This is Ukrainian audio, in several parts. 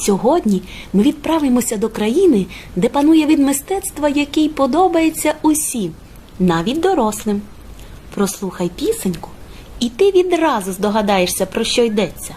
Сьогодні ми відправимося до країни, де панує від мистецтва, який подобається усім, навіть дорослим. Прослухай пісеньку, і ти відразу здогадаєшся, про що йдеться.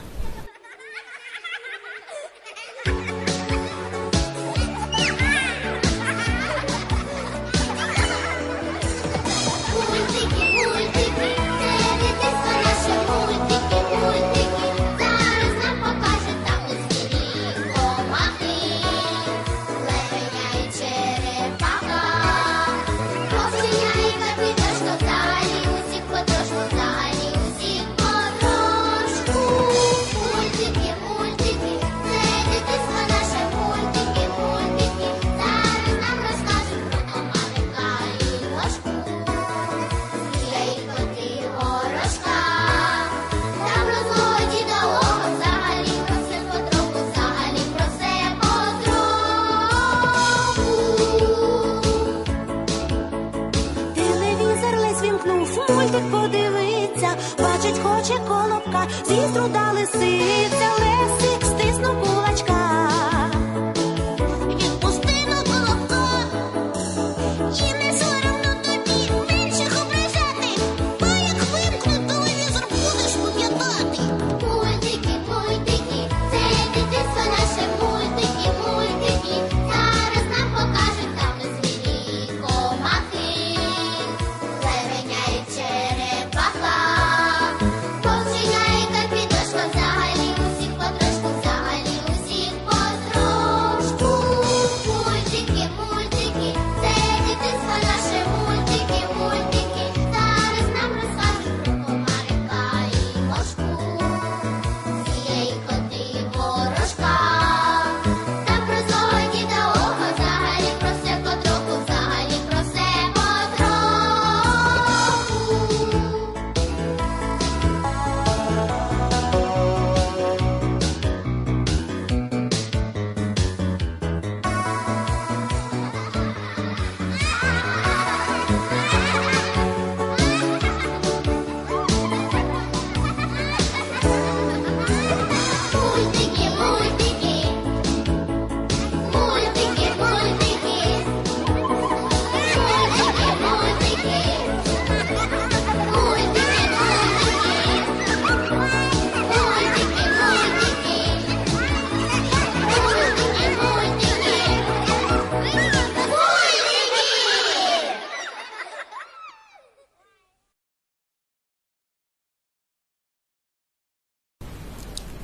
Зістру та лисиця, лесик стиснув кулачка.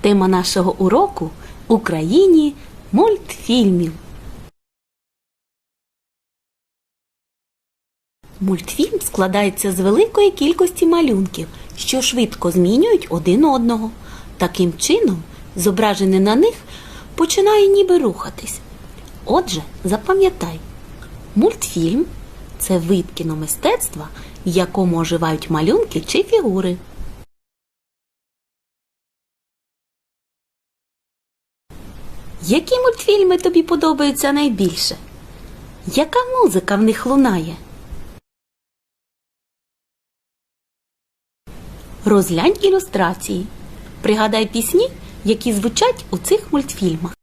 Тема нашого уроку Україні мультфільмів. Мультфільм складається з великої кількості малюнків, що швидко змінюють один одного. Таким чином, зображене на них починає ніби рухатись. Отже, запам'ятай, мультфільм це вид кіномистецтва, в якому оживають малюнки чи фігури. Які мультфільми тобі подобаються найбільше? Яка музика в них лунає? Розглянь ілюстрації. Пригадай пісні, які звучать у цих мультфільмах.